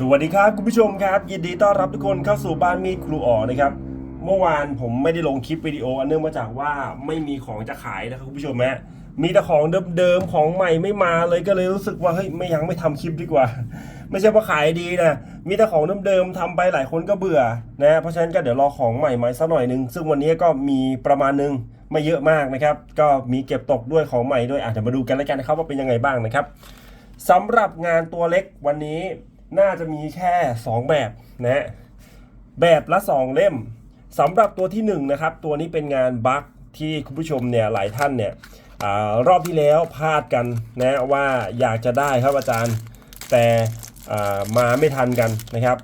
สวัสดีครับคุณผู้ชมครับ ยินดีต้อนรับทุกคนเข้าสู่บ้านมีดครูอ๋อนะครับ เมื่อวานผมไม่ได้ลงคลิปวิดีโออันเนื่องมาจากว่าไม่มีของจะขายนะครับคุณผู้ชมฮะมีแต่ของเดิมๆของใหม่ไม่มาเลยก็เลยรู้สึกว่าเฮ้ยไม่ยังไม่ทำคลิปดีกว่า ไม่ใช่ว่าขายดีนะมีแต่ของเดิมๆทำไปหลายคนก็เบื่อนะเพราะฉะนั้นก็เดี๋ยวรอของใหม่มาสักหน่อยหนึงซึ่งวันนี้ก็มีประมาณหนึงไม่เยอะมากนะครับ ก็มีเก็บตกด้วยของใหม่ด้วยอาจจะมาดูกันแล้วกันนะครับว่าเป็นยังไงบ้างนะครับสำหรับงานตัวเล็กวันนี้ น่าจะมีแค่ 2 แบบนะฮะแบบละ 2 เล่มสำหรับตัวที่1นะครับตัวนี้เป็นงานบัคที่คุณผู้ชมเนี่ยหลายท่านเนี่ยอรอบที่แล้วพลาดกันนะว่าอยากจะได้ครับอาจารย์ แต่มาไม่ทันกันนะครับ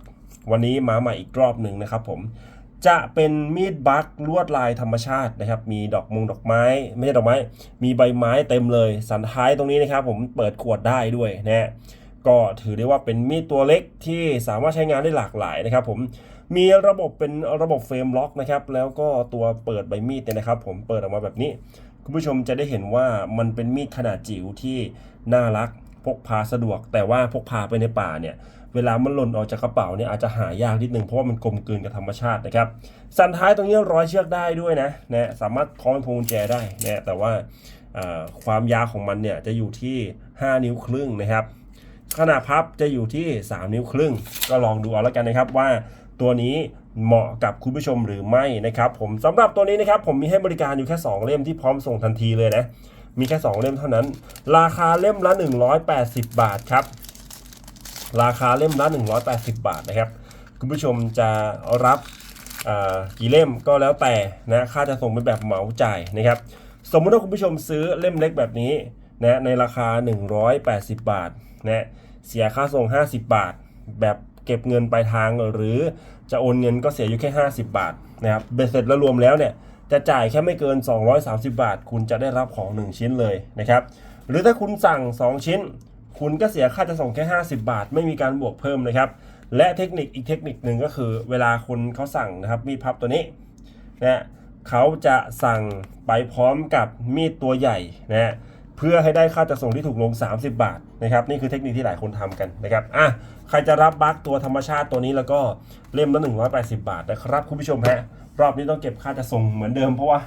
วันนี้มาใหม่อีกรอบหนึ่งนะครับผมจะเป็นมีดบักลวดลายธรรมชาตินะครับ มีดอกมงดอกไม้ ไม่ใช่ดอกไม้ มีใบไม้เต็มเลย สันท้ายตรงนี้นะครับ ผมเปิดขวดได้ด้วยนะฮะ ก็ถือได้ว่าเป็นมีดตัวเล็กที่สามารถใช้งานได้หลากหลายนะครับผมมีระบบเป็นระบบเฟรมล็อกนะครับแล้วก็ตัวเปิดใบมีดเนี่ยนะครับ ผมเปิดออกมาแบบนี้ คุณผู้ชมจะได้เห็นว่ามันเป็นมีดขนาดจิ๋วที่น่ารักพกพาสะดวก แต่ว่าพกพาไปในป่าเนี่ยเวลามันหล่นออกจากกระเป๋าเนี่ยอาจจะหายากนิดนึงเพราะว่ามันกลมกลืนกับธรรมชาตินะครับสันท้ายตรงนี้ร้อยเชือกได้ด้วยนะนะสามารถคล้องพวงแจได้นะแต่ว่าอ่าความยาวของมันเนี่ยจะอยู่ที่ 5 นิ้วครึ่งนะครับ ขนาดพับจะอยู่ที่ 3 นิ้วครึ่ง ก็ลองดูเอาแล้วกันนะครับว่าตัวนี้เหมาะกับคุณผู้ชมหรือไม่นะครับ ผมสำหรับตัวนี้นะครับผมมีให้บริการอยู่แค่ 2 เล่มที่พร้อมส่งทันทีเลยนะ มีแค่ 2 เล่มเท่านั้น ราคาเล่มละ 180 บาทครับ ราคาเล่มละ 180 บาทนะครับ คุณผู้ชมจะรับกี่เล่มก็แล้วแต่นะค่าจะส่งเป็นแบบเหมาจ่ายนะครับ สมมุติว่าคุณผู้ชมซื้อเล่มเล็กแบบนี้นะในราคา 180 บาทนะ เสียค่าส่ง 50 บาท แบบเก็บเงินปลายทางหรือจะโอนเงินก็เสียอยู่แค่ 50 บาทนะครับเบ็ดเสร็จแล้วรวมแล้วเนี่ยจะจ่ายแค่ไม่เกิน 230 บาท คุณจะได้รับของ 1 ชิ้นเลยนะครับหรือถ้าคุณสั่ง 2 ชิ้น คุณก็เสียค่าจะส่งแค่ 50 บาท ไม่มีการบวกเพิ่มนะครับและเทคนิคอีกเทคนิคหนึ่งก็คือ เวลาคุณเขาสั่งนะครับมีดพับตัวนี้นะเขาจะสั่งไปพร้อมกับมีดตัวใหญ่นะ เพื่อให้ได้ค่าจะส่งที่ถูกลง 30 บาทนะครับนี่คือเทคนิคที่หลายคนทำกันนะครับอะใครจะรับบัคตัวธรรมชาติตัวนี้แล้วก็เล่มละ180 บาทนะครับคุณผู้ชมฮะรอบนี้ต้องเก็บค่าจะส่งเหมือนเดิม เพราะว่า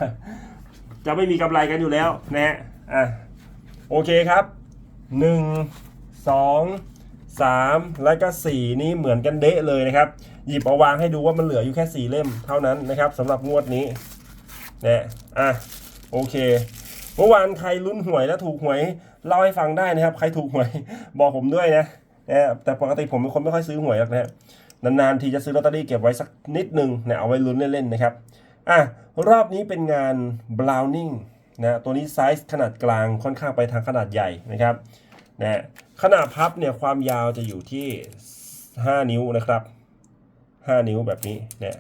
จะไม่มีกำไรกันอยู่แล้วนะฮะอะโอเคครับหนึ่งสองสามและก็สี่นี้เหมือนกันเดะเลยนะครับ หยิบเอาวางให้ดูว่ามันเหลืออยู่แค่สี่เล่มเท่านั้นนะครับสำหรับงวดนี้เนี่ยอะโอเค เมื่อวานใครลุ้นหวยและถูกหวยเล่าให้ฟังได้นะครับ ใครถูกหวยบอกผมด้วยนะนะแต่ปกติผมเป็นคนไม่ค่อยซื้อหวยหรอกนะนานๆทีจะซื้อลอตเตอรี่เก็บไว้สักนิดนึงนะเอาไว้ลุ้นเล่นๆนะครับอะรอบนี้เป็นงาน Browning นะตัวนี้ไซส์ขนาดกลางค่อนข้างไปทางขนาดใหญ่นะครับนะขนาดพับเนี่ยความยาวจะอยู่ที่ 5 นิ้วนะครับ 5 นิ้วแบบนี้เนี่ย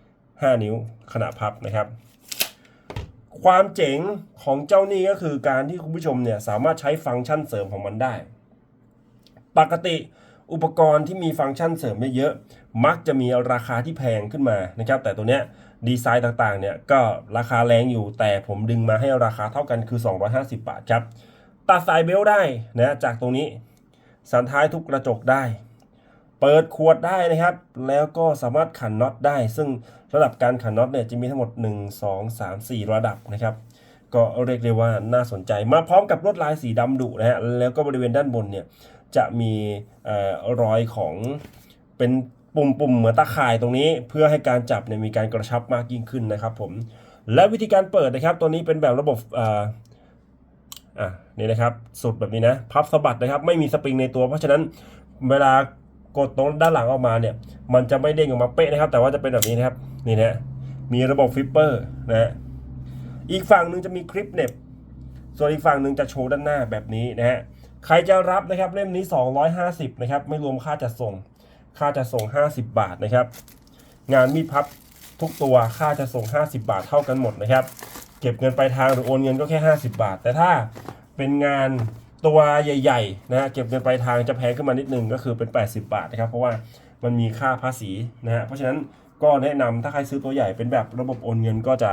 5นิ้วขนาดพับนะครับ ความเจ๋งของเจ้านี่ก็คือการที่คุณผู้ชมเนี่ยสามารถใช้ฟังก์ชันเสริมของมันได้ ปกติอุปกรณ์ที่มีฟังก์ชันเสริมเยอะๆมักจะมีราคาที่แพงขึ้นมานะครับ แต่ตัวเนี้ยดีไซน์ต่างๆเนี่ยก็ราคาแรงอยู่แต่ผมดึงมาให้ราคาเท่ากันคือ 250 บาทครับตัดสายเบลต์ได้นะจากตรงนี้ สันท้ายทุกกระจกได้ เปิดขวดได้นะครับ แล้วก็สามารถขันน็อตได้ ซึ่ง ระดับการขันน็อตเนี่ยจะมีทั้งหมด 1 2 3 4 ระดับนะครับ ก็เรียกได้ว่าน่าสนใจมาพร้อมกับลวดลายสีดำดุนะฮะแล้วก็บริเวณด้านบนเนี่ยจะมีอรอยของเป็นปุ่มๆเหมือนตะข่ายตรงนี้ เพื่อให้การจับเนี่ยมีการกระชับมากยิ่งขึ้นนะครับผมและวิธีการเปิดนะครับ ตัวนี้เป็นแบบระบบอ่ออะนี่นะครับสุดแบบนี้นะพับสะบัดนะครับ ไม่มีสปริงในตัว เพราะฉะนั้นเวลากดตรงด้านหลังออกมาเนี่ย มันจะไม่เด้งออกมาเป๊ะนะครับ แต่ว่าจะเป็นแบบนี้นะครับ นี่นะมีระบบฟิปเปอร์นะฮะอีกฝั่งหนึ่งจะมีคลิปเน็บส่วนอีกฝั่งหนึ่งจะโชว์ด้านหน้าแบบนี้นะฮะใครจะรับนะครับเล่มนี้ 250นะครับไม่รวมค่าจัดส่ง ค่าจัดส่ง 50 บาทนะครับ งานมีดพับทุกตัวค่าจะส่ง 50 บาทเท่ากันหมดนะครับ เก็บเงินปลายทางหรือโอนเงินก็แค่ 50 บาท แต่ถ้าเป็นงานตัวใหญ่ๆนะฮะเก็บเงินปลายทางจะแพงขึ้นมานิดนึงก็คือเป็น 80 บาทนะครับ เพราะว่ามันมีค่าภาษีนะฮะเพราะฉะนั้น ก็แนะนำถ้าใครซื้อตัวใหญ่เป็นแบบระบบโอนเงินก็จะ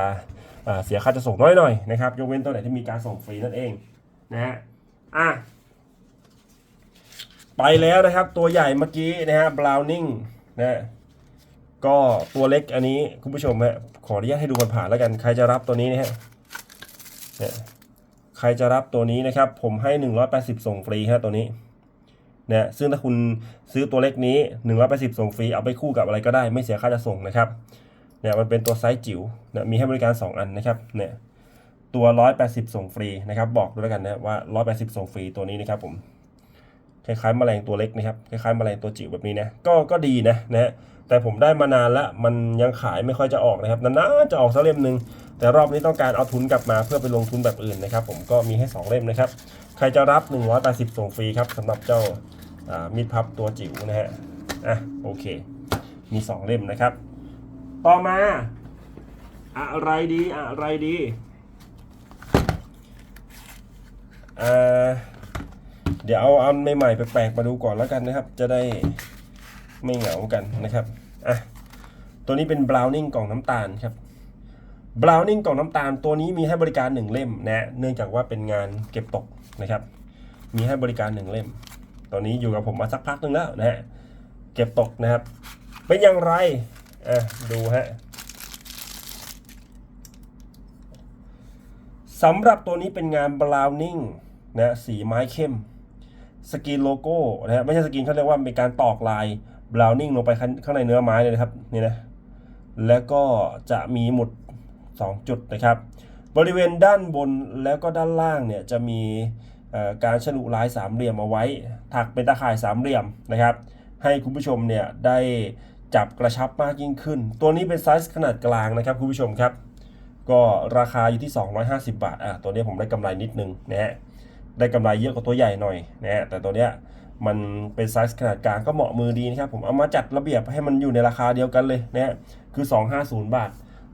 เสียค่าจะส่งน้อยหน่อยนะครับยกเว้นตัวไหนที่มีการส่งฟรีนั่นเองนะฮะอะไปแล้วนะครับตัวใหญ่เมื่อกี้นะฮะบราวนิงนะก็ตัวเล็กอันนี้คุณผู้ชมฮะขออนุญาตให้ดูผ่านๆแล้วกัน ใครจะรับตัวนี้นะฮะเนี่ยใครจะรับตัวนี้นะครับ ผมให้ 180 ส่งฟรีฮะตัวนี้ นะซึ่งถ้าคุณซื้อตัวเล็กนี้180ส่งฟรีเอาไปคู่กับอะไรก็ได้ไม่เสียค่าจะส่งนะครับเนี่ยมันเป็นตัวไซส์จิ๋วนะมีให้บริการ 2 อันนะครับเนี่ยตัว 180 ส่งฟรีนะครับบอกด้วยแลกันนะว่า 180 ส่งฟรีตัวนี้นะครับผมคล้ายๆแมลงตัวเล็กนะครับคล้ายๆแมลงตัวจิ๋วแบบนี้นะก็ก็ดีนะนะฮะแต่ผมได้มานานล้วมันยังขายไม่ค่อยจะออกนะครับนานๆจะออกสักเล่มหนึ่งแต่รอบนี้ต้องการเอาทุนกลับมาเพื่อไปลงทุนแบบอื่นนะครับ ผมก็มีให้ 2 เล่มนะครับ ใครจะรับ 180 ส่งฟรีครับสำหรับเจ้า มีดพับตัวจิ๋วนะฮะอะโอเค มี 2 เล่มนะครับ ต่อมา อะไรดีอะไรดีอ่าเดี๋ยวเอาอันใหม่ๆแปลกๆมาดูก่อนแล้วกันนะครับ จะได้ไม่เหงากันนะครับอะตัวนี้เป็นบราวนิ่งกล่องน้ำตาลครับบราวนิ่งกล่องน้ำตาลตัวนี้มีให้บริการหนึ่งเล่มนะเนื่องจากว่าเป็นงานเก็บตกนะครับ มีให้บริการหนึ่งเล่ม ตอนนี้อยู่กับผมมาสักพักหนึงแล้วนะฮะเก็บตกนะครับ เป็นอย่างไรอะดูฮะสำหรับตัวนี้เป็นงานบราวนิ่งนะสีไม้เข้ม สกรีนโลโก้นะฮะไม่ใช่สกรีนเขาเรียกว่าเป็นการตอกลายบราวนิ่งลงไปข้างในเนื้อไม้เลยนะครับนี่นะแล้วก็จะมีหมุด 2 จุดนะครับ บริเวณด้านบนแล้วก็ด้านล่างเนี่ยจะมี การฉลุลายสามเหลี่ยมเอาไว้ ถักเป็นตาข่ายสามเหลี่ยมนะครับ ให้คุณผู้ชมเนี่ยได้จับกระชับมากยิ่งขึ้น ตัวนี้เป็นไซส์ขนาดกลางนะครับคุณผู้ชมครับ ก็ราคาอยู่ที่ 250 บาทอะตัวนี้ผมได้กำไรนิดนึงนะฮะได้กำไรเยอะกว่าตัวใหญ่หน่อยนะฮะแต่ตัวเนี้ยมันเป็นไซส์ขนาดกลางก็เหมาะมือดีนะครับผมเอามาจัดระเบียบให้มันอยู่ในราคาเดียวกันเลยนะฮะคือ 250 บาท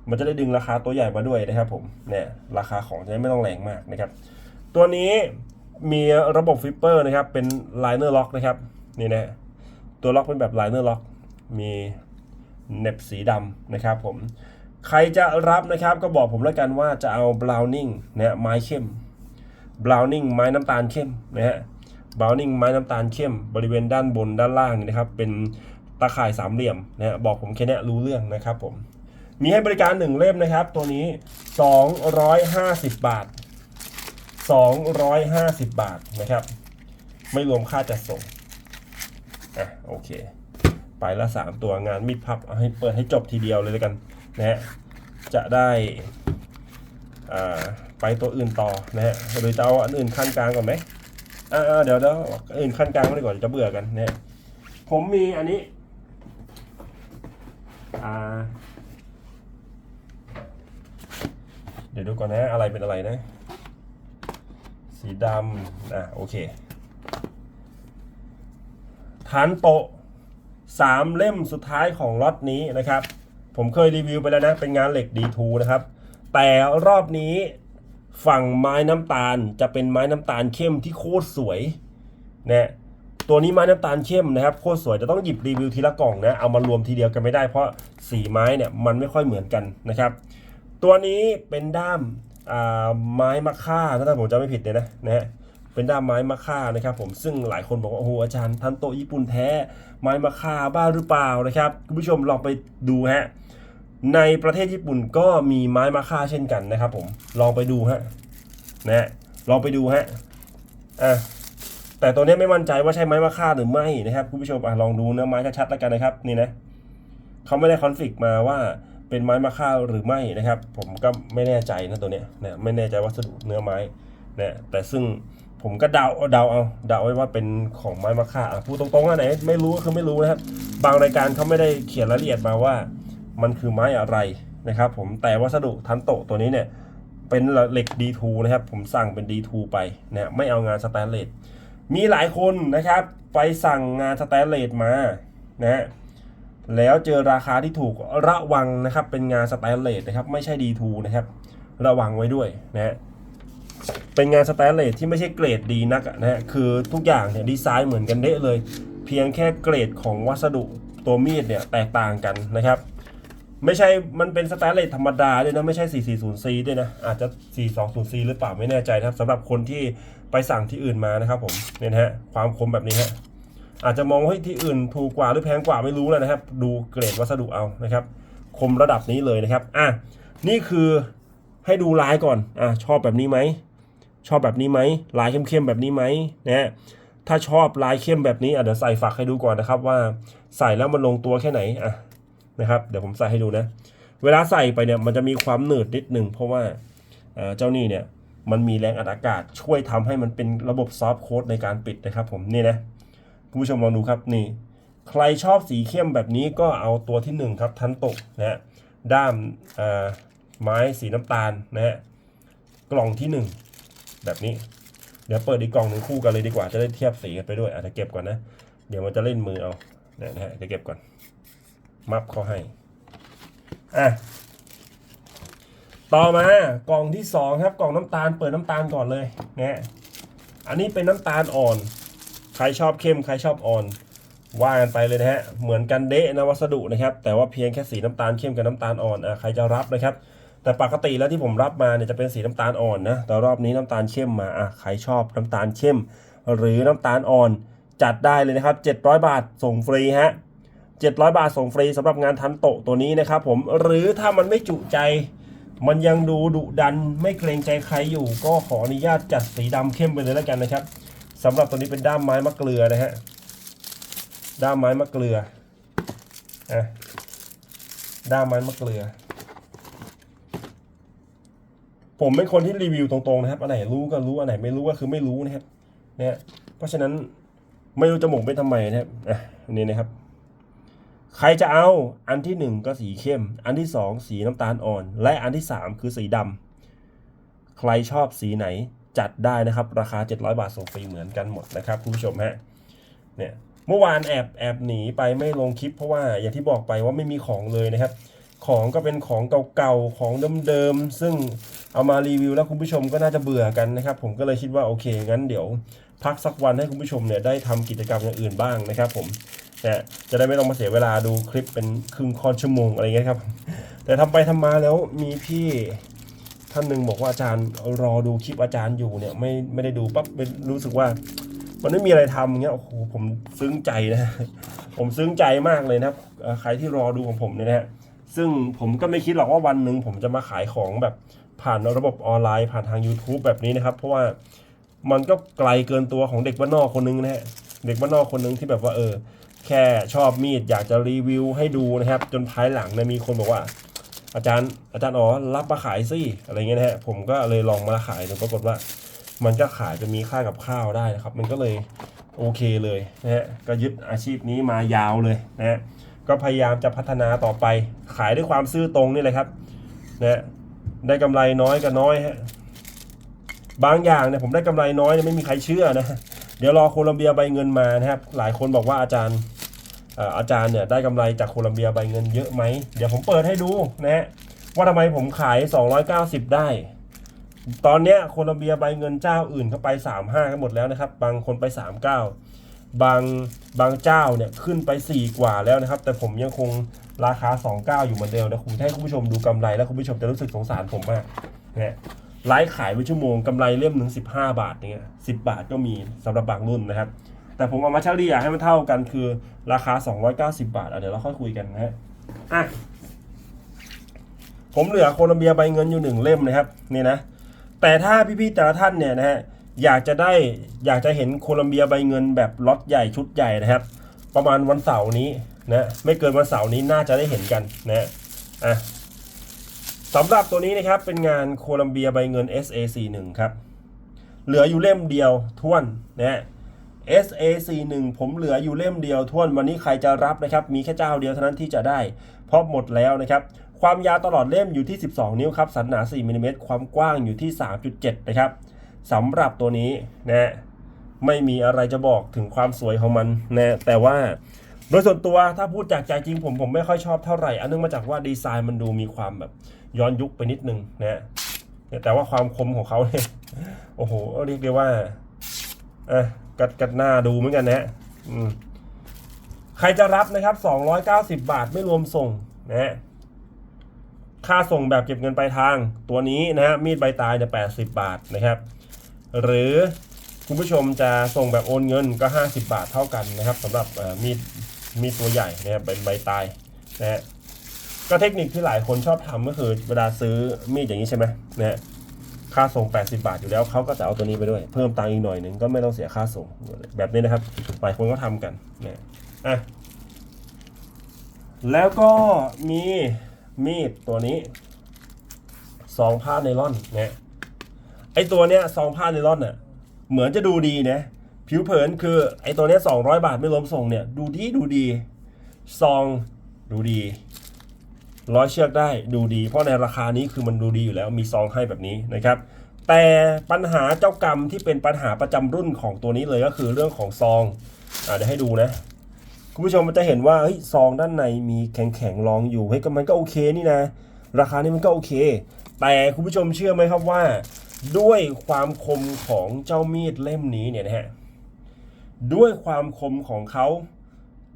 มันจะได้ดึงราคาตัวใหญ่มาด้วยนะครับผมเนี่ยราคาของจะได้ไม่ต้องแรงมากนะครับ ตัวนี้ มีระบบฟิปเปอร์นะครับ เป็นไลเนอร์ล็อกนะครับ นี่นะฮะตัวล็อกเป็นแบบไลเนอร์ล็อก มีเน็บสีดำนะครับผม ใครจะรับนะครับก็บอกผมแล้วกันว่าจะเอาบราวนิ่งนะไม้เข้มบราวนิ่งไม้น้ำตาลเข้มนะฮะบราวนิ่งไม้น้ำตาลเข้ม บริเวณด้านบนด้านล่างนี่นะครับ เป็นตาข่ายสามเหลี่ยมนะฮะบอกผมแค่เนี้ยรู้เรื่องนะครับผม มีให้บริการหนึ่งเล่มนะครับ ตัวนี้ 250 บาท 250 บาทนะครับ ไม่รวมค่าจัดส่งอะโอเค ไปละสามตัวงานมิดพับเอาให้เปิดให้จบทีเดียวเลยแล้วกันนะฮะจะได้อ่าไปตัวอื่นต่อนะฮะหรือจะเอาอันอื่นขั้นกลางก่อนไหมอ่าเดี๋ยวเดี๋ยวอันอื่นขั้นกลางไว้ก่อนจะเบื่อกันนะฮะผมมีอันนี้อ่าเดี๋ยวดูก่อนนะอะไรเป็นอะไรนะ สีดำอะโอเค ฐานโปะสามเล่มสุดท้ายของล็อตนี้นะครับ ผมเคยรีวิวไปแล้วนะ เป็นงานเหล็ก D2 นะครับ แต่รอบนี้ฝั่งไม้น้ำตาลจะเป็นไม้น้ำตาลเข้มที่โคตรสวยนะตัวนี้ไม้น้ำตาลเข้มนะครับโคตรสวยจะต้องหยิบรีวิวทีละกล่องนะเอามารวมทีเดียวกันไม่ได้เพราะสีไม้เนี่ยมันไม่ค่อยเหมือนกันนะครับ ตัวนี้เป็นด้าม ไม้มะค่าถ้าผมจำไม่ผิดเนี่ยนะนะฮะเป็นด้ามไม้มะค่านะครับผมซึ่งหลายคนบอกว่าโอ้โหอาจารย์ทันโตญี่ปุ่นแท้ไม้มะค่าบ้าหรือเปล่านะครับคุณผู้ชมลองไปดูฮะในประเทศญี่ปุ่นก็มีไม้มะค่าเช่นกันนะครับผมลองไปดูฮะนะฮะลองไปดูฮะอะแต่ตัวนี้ไม่มั่นใจว่าใช่ไม้มะค่าหรือไม่นะครับคุณผู้ชมอะลองดูนื้อไม้ชัดๆแล้วกันนะครับนี่นะเขาไม่ได้คอนฟ lict มาว่า เป็นไม้มะค่าหรือไม่นะครับ ผมก็ไม่แน่ใจนะตัวเนี้ยนะไม่แน่ใจวัสดุเนื้อไม้นะแต่ซึ่งผมก็เดาเดาเอาเดาไว้ว่าเป็นของไม้มะค่าพูดตรงๆอันไหนไม่รู้ก็คือไม่รู้นะครับ บางรายการเขาไม่ได้เขียนรายละเอียดมาว่ามันคือไม้อะไรนะครับ ผมแต่วัสดุทันโตตัวนี้เนี่ยเป็นเหล็ก D2 นะครับ ผมสั่งเป็น D2 ไปนะไม่เอางานสแตนเลสมีหลายคนนะครับ ไปสั่งงานสแตนเลสมานะ แล้วเจอราคาที่ถูกระวังนะครับ เป็นงานสแตนเลสนะครับ ไม่ใช่ D2 นะครับ ระวังไว้ด้วยนะฮะเป็นงานสแตนเลสที่ไม่ใช่เกรดดีนักนะฮะคือทุกอย่างเนี่ยดีไซน์เหมือนกันเดะเลย เพียงแค่เกรดของวัสดุตัวมีดเนี่ยแตกต่างกันนะครับ ไม่ใช่มันเป็นสแตนเลสธรรมดาด้วยนะไม่ใช่ 440C ด้วยนะ อาจจะ 420C หรือเปล่าไม่แน่ใจนะครับสำหรับคนที่ไปสั่งที่อื่นมานะครับผมเนี่ยนะฮะความคมแบบนี้ฮะ อาจจะมองว่าที่อื่นถูกกว่าหรือแพงกว่าไม่รู้แล้วนะครับ ดูเกรดวัสดุเอานะครับ คมระดับนี้เลยนะครับ อะ นี่คือให้ดูลายก่อน อะ ชอบแบบนี้ไหม ชอบแบบนี้ไหม ลายเข้มๆแบบนี้ไหมนะถ้าชอบลายเข้มแบบนี้อะเดี๋ยวใส่ฝักให้ดูก่อนนะครับว่าใส่แล้วมันลงตัวแค่ไหน อะ นะครับ เดี๋ยวผมใส่ให้ดูนะ เวลาใส่ไปเนี่ยมันจะมีความหนืดนิดหนึ่งเพราะว่าเอ่อเจ้านี่เนี่ยมันมีแรงอัดอากาศช่วยทำให้มันเป็นระบบซอฟต์โค้ดในการปิดนะครับผมนี่นะ คุณผู้ชมลองดูครับนี่ ใครชอบสีเข้มแบบนี้ก็เอาตัวที่หนึ่งครับทันตกนะฮะด้ามไม้สีน้ำตาลนะฮะกล่องที่หนึ่งแบบนี้ เดี๋ยวเปิดอีกกล่องหนึ่งคู่กันเลยดีกว่าจะได้เทียบสีกันไปด้วยอาจจะเก็บก่อนนะ เดี๋ยวมันจะเล่นมือเอาเนี่ยนะฮะเดี๋ยวเก็บก่อน มับเขาให้อะต่อมากล่องที่สองครับกล่องน้ำตาลเปิดน้ำตาลก่อนเลยนะฮะอันนี้เป็นน้ำตาลอ่อน ใครชอบเข้มใครชอบอ่อนว่ากันไปเลยนะฮะเหมือนกันเดะนะวัสดุนะครับแต่ว่าเพียงแค่สีน้ำตาลเข้มกับน้ำตาลอ่อนอะใครจะรับนะครับ แต่ปกติแล้วที่ผมรับมาเนี่ยจะเป็นสีน้ำตาลอ่อนนะแต่รอบนี้น้ำตาลเข้มมาอะใครชอบน้ำตาลเข้ม หรือน้ำตาลอ่อนจัดได้เลยนะครับ 700 บาทส่งฟรีฮะ700 บาทส่งฟรีสำหรับงานทันโตตัวนี้นะครับผมหรือถ้ามันไม่จุใจ มันยังดูดุดันไม่เกรงใจใครอยู่ ก็ขออนุญาตจัดสีดำเข้มไปเลยแล้วกันนะครับ สำหรับตัวนี้เป็นด้ามไม้มะเกลือนะฮะ ด้ามไม้มะเกลืออะด้ามไม้มะเกลือ ผมเป็นคนที่รีวิวตรงๆนะครับ อันไหนรู้ก็รู้ อันไหนไม่รู้ก็คือไม่รู้นะครับ เนะฮะเพราะฉะนั้นไม่รู้จะหมกไปทำไมนะครับ อะอันนี้นะครับ ใครจะเอาอันที่หนึ่งก็สีเข้ม อันที่สองสีน้ำตาลอ่อน และอันที่สามคือสีดำใครชอบสีไหน จัดได้นะครับ ราคา 700 บาทส่งฟรีเหมือนกันหมดนะครับคุณผู้ชมฮะเนี่ยเมื่อวานแอบแอบหนีไปไม่ลงคลิปเพราะว่าอย่างที่บอกไปว่าไม่มีของเลยนะครับ ของก็เป็นของเก่าๆของเดิมๆซึ่งเอามารีวิวแล้วคุณผู้ชมก็น่าจะเบื่อกันนะครับ ผมก็เลยคิดว่าโอเคงั้นเดี๋ยว พักสักวันให้คุณผู้ชมเนี่ยได้ทำกิจกรรมอย่างอื่นบ้างนะครับ ผมเนี่ยจะได้ไม่ต้องมาเสียเวลาดูคลิปเป็นครึ่งคอนชั่วโมงอะไรเงี้ยครับ แต่ทำไปทำมาแล้วมีพี่ ท่านหนึ่งบอกว่าอาจารย์รอดูคลิปอาจารย์อยู่เนี่ยไม่ไม่ได้ดูปั๊บเป็นรู้สึกว่า มันไม่มีอะไรทำอย่างเงี้ยโอ้โหผมซึ้งใจนะผมซึ้งใจมากเลยนะครับใครที่รอดูของผมเนี่ยนะฮะซึ่งผมก็ไม่คิดหรอกว่าวันหนึ่งผมจะมาขายของแบบผ่านระบบออนไลน์ผ่านทาง YouTube แบบนี้นะครับ เพราะว่ามันก็ไกลเกินตัวของเด็กบ้านนอกคนนึงนะฮะเด็กบ้านนอกคนนึงที่แบบว่าเออ แค่ชอบมีดอยากจะรีวิวให้ดูนะครับ จนภายหลังเนี่ยมีคนบอกว่า อาจารย์อาจารย์อ๋อรับมาขายสิอะไรเงี้ยนะฮะผมก็เลยลองมาขายดูปรากฏว่า มันก็ขายจะมีค่ากับข้าวได้นะครับ มันก็เลยโอเคเลยนะฮะก็ยึดอาชีพนี้มายาวเลยนะฮะก็พยายามจะพัฒนาต่อไปขายด้วยความซื่อตรงนี่แหละครับนะฮะได้กำไรน้อยก็น้อยฮะบางอย่างเนี่ยผมได้กำไรน้อยเนี่ยไม่มีใครเชื่อนะเดี๋ยวรอโคลัมเบียใบเงินมานะครับ หลายคนบอกว่าอาจารย์ อาจารย์เนี่ยได้กำไรจากโคลัมเบียใบเงินเยอะไหม เดี๋ยวผมเปิดให้ดูนะฮะว่าทำไมผมขาย 290 ได้ ตอนเนี้ยโคลัมเบียใบเงินเจ้าอื่นเขาไป 35กันหมดแล้วนะครับ บางคนไป 39 บางบางเจ้าเนี่ยขึ้นไป 4 กว่าแล้วนะครับ แต่ผมยังคงราคา 29 อยู่เหมือนเดิมนะคุณให้คุณผู้ชมดูกำไรแล้วคุณผู้ชมจะรู้สึกสงสารผมมากนะฮะไลฟ์ขายไปชั่วโมงกำไรเล่มหนึ่ง15 บาทอย่างเงี้ย10 บาทก็มีสำหรับบางรุ่นนะครับ แต่ผมเอามาเฉลี่ยให้มันเท่ากันคือราคา 290 บาทเดี๋ยวเราค่อยคุยกันนะฮะอะผมเหลือโคลัมเบียใบเงินอยู่หนึ่งเล่มนะครับนี่นะแต่ถ้าพี่ๆแต่ละท่านเนี่ยนะฮะอยากจะได้อยากจะเห็นโคลัมเบียใบเงินแบบล็อตใหญ่ชุดใหญ่นะครับ ประมาณวันเสาร์นี้นะไม่เกินวันเสาร์นี้น่าจะได้เห็นกันนะอะสำหรับตัวนี้นะครับเป็นงานโคลัมเบียใบเงิน SA41 ครับเหลืออยู่เล่มเดียวท้วนนะฮะ SA41 ผมเหลืออยู่เล่มเดียวท้วนวันนี้ใครจะรับนะครับ มีแค่เจ้าเดียวเท่านั้นที่จะได้ เพราะหมดแล้วนะครับ ความยาวตลอดเล่มอยู่ที่ 12 นิ้วครับ สันหนา4มิลลิเมตรความกว้างอยู่ที่ 3.7 นะครับสำหรับตัวนี้นะไม่มีอะไรจะบอกถึงความสวยของมันนะแต่ว่าโดยส่วนตัวถ้าพูดจากใจจริงผมผมไม่ค่อยชอบเท่าไหร่ อันเนื่องมาจากว่าดีไซน์มันดูมีความแบบย้อนยุคไปนิดนึงนะแต่ว่าความคมของเขาเนี่ยโอ้โหเรียกได้ว่าอะ กัดกัดหน้าดูเหมือนกันนะฮะอืมใครจะรับนะครับ 290 บาทไม่รวมส่งนะฮะค่าส่งแบบเก็บเงินปลายทางตัวนี้นะฮะมีดใบตายเนี่ย80บาทนะครับ หรือคุณผู้ชมจะส่งแบบโอนเงินก็ 50 บาทเท่ากันนะครับสำหรับเอ่อมีดมีดตัวใหญ่นะครับเป็นใบตายนะฮะก็เทคนิคที่หลายคนชอบทำก็คือเวลาซื้อมีดอย่างนี้ใช่ไหมนะฮะ ค่าส่ง 80 บาทอยู่แล้วเขาก็จะเอาตัวนี้ไปด้วย เพิ่มตังค์อีกหน่อยหนึ่งก็ไม่ต้องเสียค่าส่ง แบบนี้นะครับหลายคนก็ทำกันนะอะแล้วก็มีมีดตัวนี้ซองผ้าไนล่อนนะไอตัวเนี้ยซองผ้าไนล่อนเน่ะเหมือนจะดูดีนะผิวเผินคือไอ้ตัวเนี้ย200 บาทไม่รวมส่งเนี่ยดูดีดูดีซองดูดี ร้อยเชือกได้ดูดี เพราะในราคานี้คือมันดูดีอยู่แล้วมีซองให้แบบนี้นะครับ แต่ปัญหาเจ้ากรรมที่เป็นปัญหาประจำรุ่นของตัวนี้เลยก็คือเรื่องของซองอ่าเดี๋ยวให้ดูนะ คุณผู้ชมมันจะเห็นว่าเฮ้ยซองด้านในมีแข็งๆรองอยู่เฮ้ยก็มันก็โอเคนี่นะ ราคานี้มันก็โอเค แต่คุณผู้ชมเชื่อไหมครับว่า ด้วยความคมของเจ้ามีดเล่มนี้เนี่ยนะฮะด้วยความคมของเขา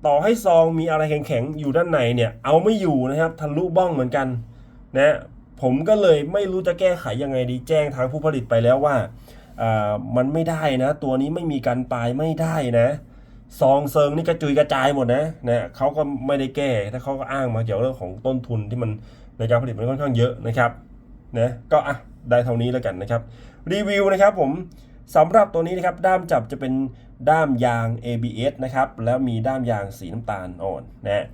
ต่อให้ซองมีอะไรแข็งๆอยู่ด้านในเนี่ย เอาไม่อยู่นะครับทะลุบ้องเหมือนกันนะผมก็เลยไม่รู้จะแก้ไขยังไงดีแจ้งทางผู้ผลิตไปแล้วว่ามันไม่ได้นะ ตัวนี้ไม่มีการปลายไม่ได้นะซองเซิงนี่กระจุยกระจายหมดนะนะเขาก็ไม่ได้แก้ถ้าเขาก็อ้างมาเกี่ยวกับเรื่องของต้นทุนที่มันในการผลิตมันค่อนข้างเยอะนะครับนะก็อะได้เท่านี้แล้วกันนะครับ รีวิวนะครับผมสำหรับตัวนี้นะครับด้ามจับจะเป็น ด้ามยาง ABS นะครับ แล้วมีด้ามยางสีน้ำตาลอ่อนนะ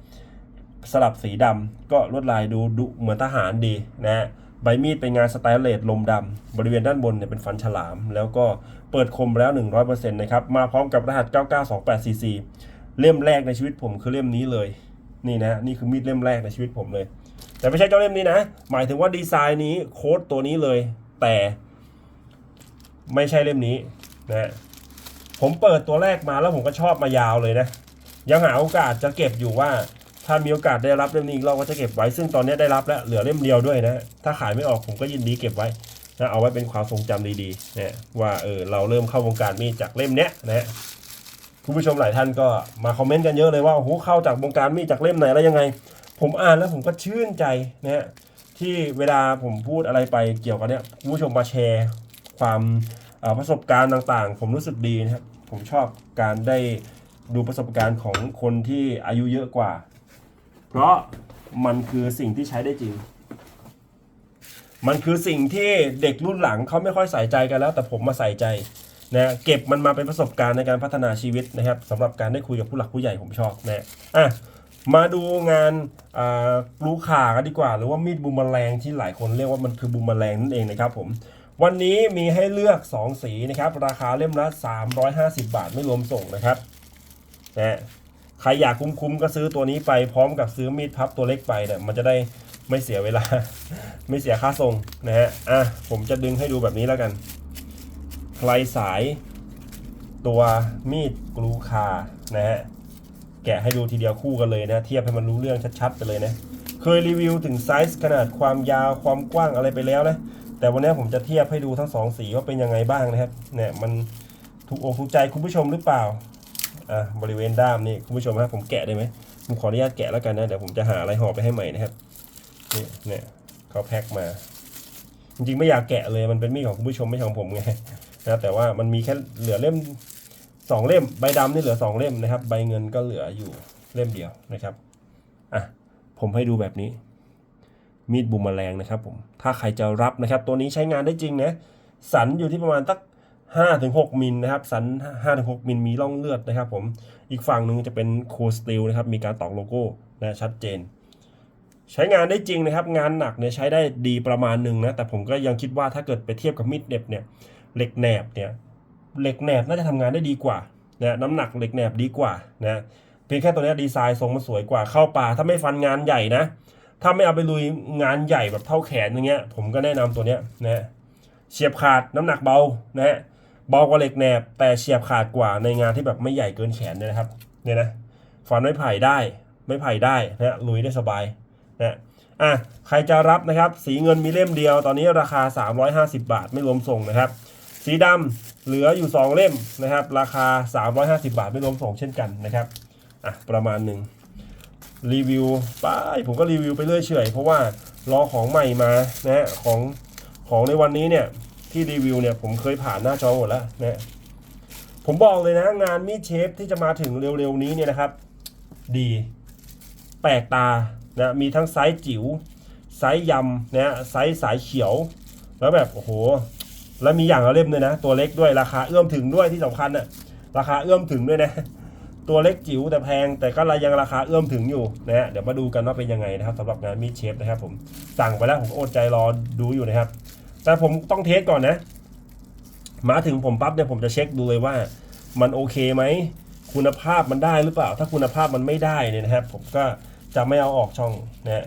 สลับสีดำก็ลวดลายดูดุเหมือนทหารดีนะใบมีดเป็นงานสไตนเลสลมดำบริเวณด้านบนเนี่ยเป็นฟันฉลาม แล้วก็เปิดคมแล้ว 100%นะครับมาพร้อมกับรหัส 9928cc เล่มแรกในชีวิตผมคือเล่มนี้เลย นี่นะนี่คือมีดเล่มแรกในชีวิตผมเลย แต่ไม่ใช่เจ้าเล่มนี้นะ หมายถึงว่าดีไซน์นี้โค้ดตัวนี้เลย แต่ไม่ใช่เล่มนี้นะ ผมเปิดตัวแรกมาแล้วผมก็ชอบมายาวเลยนะ ยังหาโอกาสจะเก็บอยู่ว่า ถ้ามีโอกาสได้รับเล่มนี้อีกเราก็จะเก็บไว้ ซึ่งตอนนี้ได้รับแล้วเหลือเล่มเดียวด้วยนะ ถ้าขายไม่ออกผมก็ยินดีเก็บไว้นะเอาไว้เป็นความทรงจำดีๆนะว่าเออเราเริ่มเข้าวงการมีดจากเล่มเนี้ยนะคุณผู้ชมหลายท่านก็มาคอมเมนต์กันเยอะเลยว่าโอ้โหเข้าจากวงการมีดจากเล่มไหนแล้วยังไง ผมอ่านแล้วผมก็ชื่นใจนะที่เวลาผมพูดอะไรไปเกี่ยวกับเนี้ยคุณผู้ชมมาแชร์ความ ประสบการณ์ต่างๆ ผมรู้สึกดีนะครับ ผมชอบการได้ดูประสบการณ์ของคนที่อายุเยอะกว่า เพราะมันคือสิ่งที่ใช้ได้จริง มันคือสิ่งที่เด็กรุ่นหลังเขาไม่ค่อยใส่ใจกันแล้ว แต่ผมมาใส่ใจนะเก็บมันมาเป็นประสบการณ์ในการพัฒนาชีวิตนะครับสำหรับการได้คุยกับผู้หลักผู้ใหญ่ผมชอบนะอะมาดูงานอ่าลูขากันดีกว่า หรือว่ามีดบูมแมลงที่หลายคนเรียกว่ามันคือบูมแมลงนั่นเองนะครับผม วันนี้มีให้เลือก 2 สีนะครับ ราคาเล่มละ 350 บาทไม่รวมส่งนะครับนะใครอยากคุ้มๆก็ซื้อตัวนี้ไปพร้อมกับซื้อมีดพับตัวเล็กไปเนี่ยมันจะได้ไม่เสียเวลา ไม่เสียค่าส่งนะฮะอะผมจะดึงให้ดูแบบนี้แล้วกันใครสายตัวมีดกลูคานะฮะแกะให้ดูทีเดียวคู่กันเลยนะ เทียบให้มันรู้เรื่องชัดๆไปเลยนะ เคยรีวิวถึงไซส์ขนาดความยาวความกว้างอะไรไปแล้วนะ แต่วันนี้ผมจะเทียบให้ดูทั้งสองสีว่าเป็นยังไงบ้างนะครับ เนี่ยมันถูกอกถูกใจคุณผู้ชมหรือเปล่า อะบริเวณด้ามนี่คุณผู้ชมครับผมแกะได้ไหมผมขออนุญาตแกะแล้วกันนะเดี๋ยวผมจะหาอะไรห่อไปให้ใหม่นะครับ นี่เนี่ยเขาแพ็คมา จริงๆไม่อยากแกะเลยมันเป็นมีดของคุณผู้ชมไม่ใช่ของผมไงนะแต่ว่ามันมีแค่เหลือเล่มสองเล่มใบดำนี่เหลือสองเล่มนะครับ ใบเงินก็เหลืออยู่เล่มเดียวนะครับอะผมให้ดูแบบนี้ มีดบูมแมลงนะครับผม ถ้าใครจะรับนะครับ ตัวนี้ใช้งานได้จริงนะ สันอยู่ที่ประมาณตัก5ถึง6มิลนะครับ สัน5ถึง6มิลมีร่องเลือดนะครับผม อีกฝั่งหนึ่งจะเป็นโคสติลนะครับ มีการตอกโลโก้นะชัดเจน ใช้งานได้จริงนะครับ งานหนักเนี่ยใช้ได้ดีประมาณหนึ่งนะ แต่ผมก็ยังคิดว่าถ้าเกิดไปเทียบกับมีดเหน็บเนี่ยเหล็กแหนบเนี่ยเหล็กแหนบน่าจะทำงานได้ดีกว่านะน้ำหนักเหล็กแหนบดีกว่านะเพียงแค่ตัวนี้ดีไซน์ทรงมันสวยกว่าเข้าป่าถ้าไม่ฟันงานใหญ่นะ ถ้าไม่เอาไปลุยงานใหญ่แบบเท่าแขนอย่างเงี้ย ผมก็แนะนำตัวเนี้ยนะเฉียบขาดน้ำหนักเบานะฮะเบากว่าเหล็กแหนบ แต่เฉียบขาดกว่าในงานที่แบบไม่ใหญ่เกินแขนเนี่ยนะครับเนี่ยนะฟันไม้ไผ่ได้ไม่ไผ่ได้นะลุยได้สบายนะอะใครจะรับนะครับ สีเงินมีเล่มเดียว ตอนนี้ราคา 350 บาทไม่รวมส่งนะครับ สีดำเหลืออยู่ 2 เล่มนะครับ ราคา 350 บาทไม่รวมส่งเช่นกันนะครับอะประมาณหนึ่ง รีวิวไปผมก็รีวิวไปเรื่อยเฉยเพราะว่ารอของใหม่มานะของของในวันนี้เนี่ยที่รีวิวเนี่ยผมเคยผ่านหน้าจอหมดแล้วนะผมบอกเลยนะงานมีดเชฟที่จะมาถึงเร็วๆนี้เนี่ยนะครับ ดี แปลกตานะมีทั้งไซส์จิ๋วไซส์ยำนะไซส์สายเขียว แล้วแบบโอ้โห แล้วมีอย่างละเล่มเลยนะ ตัวเล็กด้วยราคาเอื้อมถึงด้วยที่สำคัญน่ะราคาเอื้อมถึงด้วยนะ ตัวเล็กจิ๋วแต่แพงแต่ก็รายังราคาเอื้อมถึงอยู่นะฮะเดี๋ยวมาดูกันว่าเป็นยังไงนะครับสำหรับงานมีดเชฟนะครับผมสั่งไปแล้วผมอดใจรอดูอยู่นะครับ แต่ผมต้องเทสก่อนนะ มาถึงผมปั๊บเนี่ยผมจะเช็คดูเลยว่า มันโอเคไหมคุณภาพมันได้หรือเปล่า ถ้าคุณภาพมันไม่ได้เนี่ยนะครับ ผมก็จะไม่เอาออกช่องนะฮะ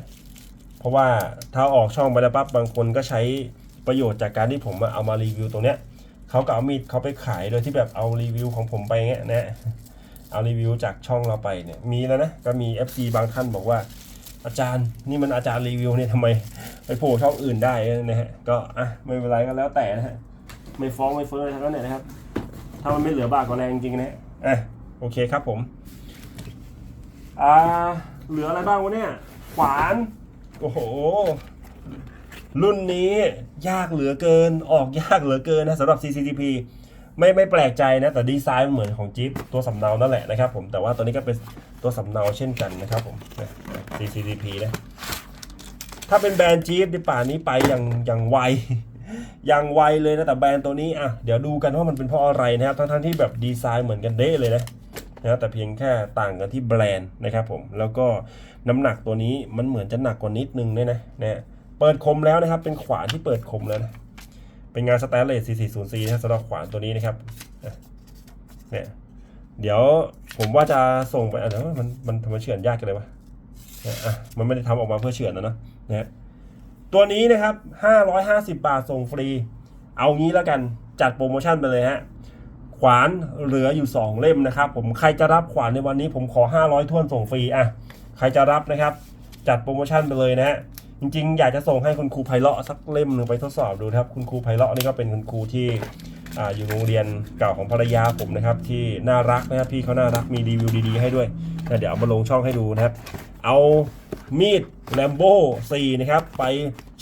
เพราะว่าถ้าออกช่องไปแล้วปั๊บบางคนก็ใช้ประโยชน์จากการที่ผมเอามารีวิวตรงเนี้ยเขาก็เอามีดเขาไปขายโดยที่แบบเอารีวิวของผมไปเงี้ยนะฮะ เอารีวิวจากช่องเราไปเนี่ยมีแล้วนะก็มี FC บางท่านบอกว่า อาจารย์นี่มันอาจารย์รีวิวเนี่ยทำไมไปโผล่ช่องอื่นได้นะฮะก็อะไม่เป็นไรก็แล้วแต่นะฮะไม่ฟ้องไม่เฟ้ออะไรทั้งนั้นเนี่ยนะครับ ถ้ามันไม่เหลือบากกว่าแรงจริงๆนะอะโอเคครับผมอ่าเหลืออะไรบ้างวะเนี่ยขวานโอ้โหรุ่นนี้ยากเหลือเกินออกยากเหลือเกินนะสำหรับ CCTP ไม่ไม่แปลกใจนะ แต่ดีไซน์มันเหมือนของจิ๊บตัวสำเนานั่นแหละนะครับผมแต่ว่าตัวนี้ก็เป็นตัวสำเนาเช่นกันนะครับผมนะ CCTP นะถ้าเป็นแบรนด์จี๊บในป่านนี้ไปอย่างอย่างไวอย่างไวเลยนะแต่แบรนด์ตัวนี้อะเดี๋ยวดูกันว่ามันเป็นเพราะอะไรนะครับทั้งๆที่แบบดีไซน์เหมือนกันเด้เลยนะนะแต่เพียงแค่ต่างกันที่แบรนด์นะครับผมแล้วก็น้ำหนักตัวนี้มันเหมือนจะหนักกว่านิดนึงเนี่ยนะนะเปิดคมแล้วนะครับเป็นขวานที่เปิดคมแล้วนะ เป็นงานสแตนเลส 4404นะครับสำหรับขวานตัวนี้นะครับเนี่ยเดี๋ยวผมว่าจะส่งไปอะเดี๋ยวมันมันทำไมเฉือนยากกันเลยวะเนี่ยอะมันไม่ได้ทำออกมาเพื่อเฉือนนะเนอะนะฮะตัวนี้นะครับ 550 บาทส่งฟรี เอางี้แล้วกันจัดโปรโมชั่นไปเลยฮะขวานเหลืออยู่ 2 เล่มนะครับ ผมใครจะรับขวานในวันนี้ผมขอ 500ท่วนส่งฟรีอะใครจะรับนะครับ จัดโปรโมชั่นไปเลยนะฮะ จริงๆ อยากจะส่งให้คุณครูไพเราะสักเล่มหนึ่งไปทดสอบดูนะครับ คุณครูไพเราะนี่ก็เป็นคุณครูที่ออยู่โรงเรียนเก่าของภรรยาผมนะครับ ที่น่ารักนะครับพี่เขาน่ารักมีรีวิวดีๆให้ด้วยนะเดี๋ยวเอามาลงช่องให้ดูนะครับ เอามีดแลมโบ้4นะครับ ไป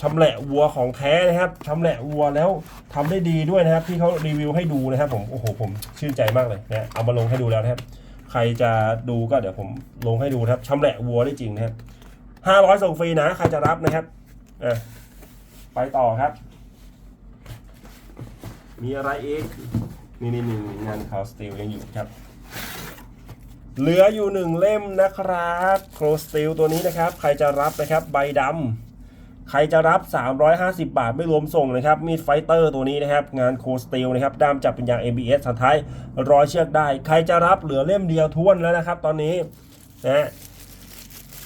ชำแหละวัวของแท้นะครับชำแหละวัวแล้วทำได้ดีด้วยนะครับ ที่เขารีวิวให้ดูนะครับ ผมโอ้โหผมชื่นใจมากเลยนะเอามาลงให้ดูแล้วนะครับ ใครจะดูก็เดี๋ยวผมลงให้ดูนะครับชำแหละวัวได้จริงนะครับ ห้าร้อยส่งฟรีนะใครจะรับนะครับอไปต่อครับ มีอะไรอีก นี่นี่นี่งานคาวสตีลยังอยู่ครับ เหลืออยู่หนึ่งเล่มนะครับโครสติลตัวนี้นะครับ ใครจะรับนะครับ ใบดำใครจะรับ 350 บาทไม่รวมส่งนะครับ มีดไฟเตอร์ตัวนี้นะครับ งานโครสติลนะครับ ด้ามจับเป็นยาง ABS สันท้ายร้อยเชือกได้ ใครจะรับเหลือเล่มเดียวท้วนแล้วนะครับ ตอนนี้นะ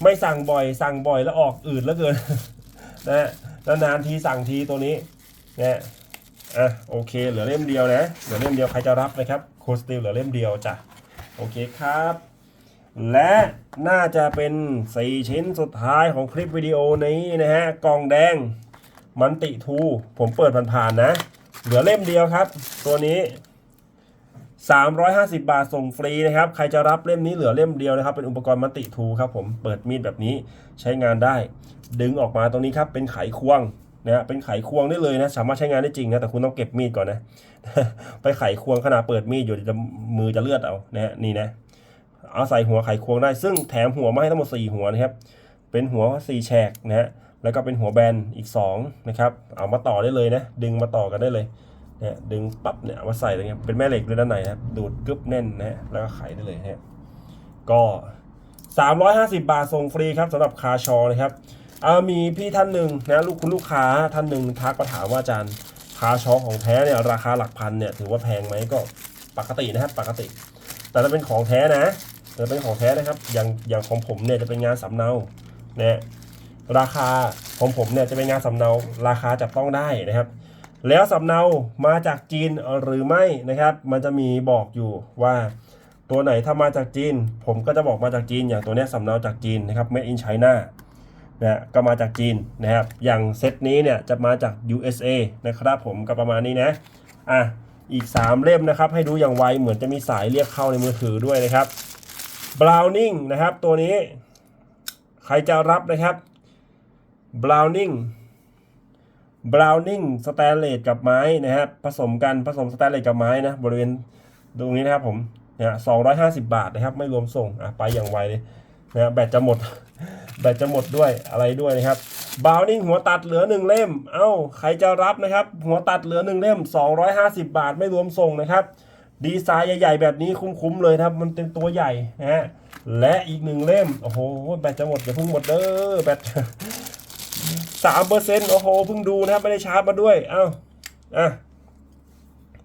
ไม่สั่งบ่อย สั่งบ่อยแล้วออกอื่นแล้วเกินนะฮะนานๆทีสั่งทีตัวนี้นะฮะอะโอเค เหลือเล่มเดียวนะเหลือเล่มเดียวใครจะรับนะครับโคสติลเหลือเล่มเดียวจ้ะโอเคครับ และน่าจะเป็น 4 ชิ้นสุดท้ายของคลิปวิดีโอนี้นะฮะกล่องแดงมันติทู ผมเปิดผ่านๆนะ เหลือเล่มเดียวครับ ตัวนี้ 350 บาทส่งฟรีนะครับ ใครจะรับเล่มนี้เหลือเล่มเดียวนะครับ เป็นอุปกรณ์มันติทูครับผม เปิดมีดแบบนี้ใช้งานได้ ดึงออกมาตรงนี้ครับ เป็นไขควงนะฮะเป็นไขควงได้เลยนะ สามารถใช้งานได้จริงนะ แต่คุณต้องเก็บมีดก่อนนะ ไปไขควงขนาดเปิดมีดอยู่จะมือจะเลือดเอา นะนี่นะ เอาใส่หัวไขควงได้ ซึ่งแถมหัวมาให้ทั้งหมด 4 หัวนะครับ เป็นหัว 4 แฉกนะฮะ แล้วก็เป็นหัวแบนอีก2นะครับ เอามาต่อได้เลยนะ ดึงมาต่อกันได้เลย นี่ยดึงปั๊บเนี่ยเอามาใส่ตรงนี้เป็นแม่เหล็กด้วยด้านในนะครับดูดกึบแน่นนะฮะแล้วก็ไขได้เลยนะฮะก็ 350 บาทส่งฟรีครับสำหรับคาชอนะครับเอามีพี่ท่านหนึ่งนะลูกคุณลูกค้าท่านหนึ่งทักมาถามว่าอาจารย์คาชอของแท้เนี่ยราคาหลักพันเนี่ยถือว่าแพงไหมก็ปกตินะครับปกติ แต่ถ้าเป็นของแท้นะแต่เป็นของแท้นะครับอย่างอย่างของผมเนี่ยจะเป็นงานสำเนาเนี่ยราคาของผมเนี่ยจะเป็นงานสำเนาราคาจับต้องได้นะครับ แล้วสำเนามาจากจีนหรือไม่นะครับ มันจะมีบอกอยู่ว่าตัวไหนถ้ามาจากจีน ผมก็จะบอกมาจากจีน อย่างตัวนี้สำเนาจากจีนนะครับ made in China นะก็มาจากจีนนะครับ อย่างเซตนี้เนี่ยจะมาจาก USA นะครับผมก็ประมาณนี้นะอะอีก 3 เล่มนะครับ ให้ดูอย่างไวเหมือนจะมีสายเรียกเข้าในมือถือด้วยนะครับ Browning นะครับตัวนี้ ใครจะรับนะครับ Browning Browning สแตนเลสกับไม้นะครับผสมกันผสมสแตนเลสกับไม้นะบริเวณตรงนี้นะครับผมเนี่ยสองร้อยห้าสิบาทนะครับ ไม่รวมส่งอะไปอย่างไวเลยนะแบตจะหมด แบตจะหมดด้วยอะไรด้วยนะครับบาวนิ่งหัวตัดเหลือหนึ่งเล่ม เอ้าใครจะรับนะครับ หัวตัดเหลือหนึ่งเล่ม 250 บาทไม่รวมส่งนะครับ ดีไซน์ใหญ่ๆแบบนี้คุ้มๆเลยครับ มันเป็นตัวใหญ่นะฮะและอีกหนึ่งเล่ม โอ้โห แบตจะหมดอย่าเพิ่งหมดเด้อแบต สามเปอร์เซ็นต์โอ้โหเพิ่งดูนะครับไม่ได้ชาร์จมาด้วย เอ้าอะ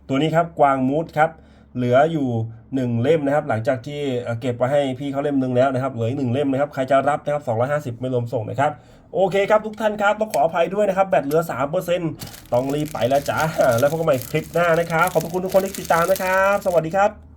ตัวนี้ครับกวางมูดครับ เหลืออยู่1เล่มนะครับ หลังจากที่เก็บไว้ให้พี่เขาเล่มหนึ่งแล้วนะครับ เหลืออีกหนึ่งเล่มนะครับ ใครจะรับนะครับ 250 ไม่รวมส่งนะครับ โอเคครับทุกท่านครับ ต้องขออภัยด้วยนะครับ แบตเหลือ 3%ต้องรีบไปแล้วจ้าแล้วพบกันใหม่คลิปหน้านะครับ ขอบคุณทุกคนที่ติดตามนะครับ สวัสดีครับ